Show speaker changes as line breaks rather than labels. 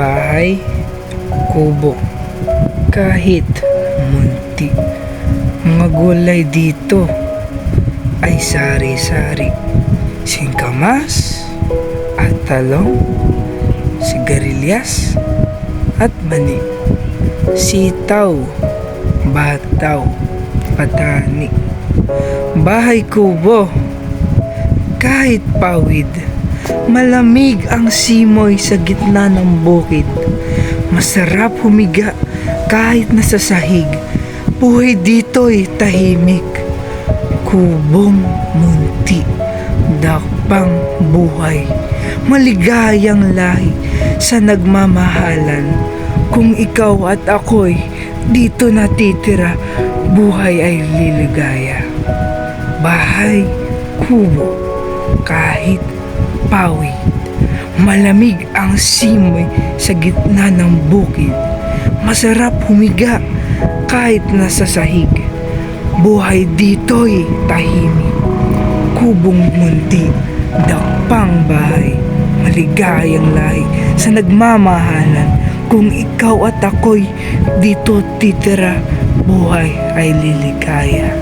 bahay, kubo, kahit munti. Mga gulay dito ay sari-sari. Singkamas at talong, sigarilyas at mani. Sitaw, bataw, patani. Bahay kubo, kahit pawid. Malamig ang simoy sa gitna ng bukid. Masarap humiga kahit nasa sahig. Buhay dito'y tahimik. Kubong munti, dakpang buhay. Maligayang lahi sa nagmamahalan. Kung ikaw at ako'y dito natitira, buhay ay liligaya. Bahay, kubo, kahit pawid. Malamig ang simoy sa gitna ng bukid. Masarap humiga kahit nasa sahig. Buhay dito'y tahimik. Kubong munti, dakpang bahay. Maligayang lahi sa nagmamahalan. Kung ikaw at ako'y dito titira, buhay ay lilikaya.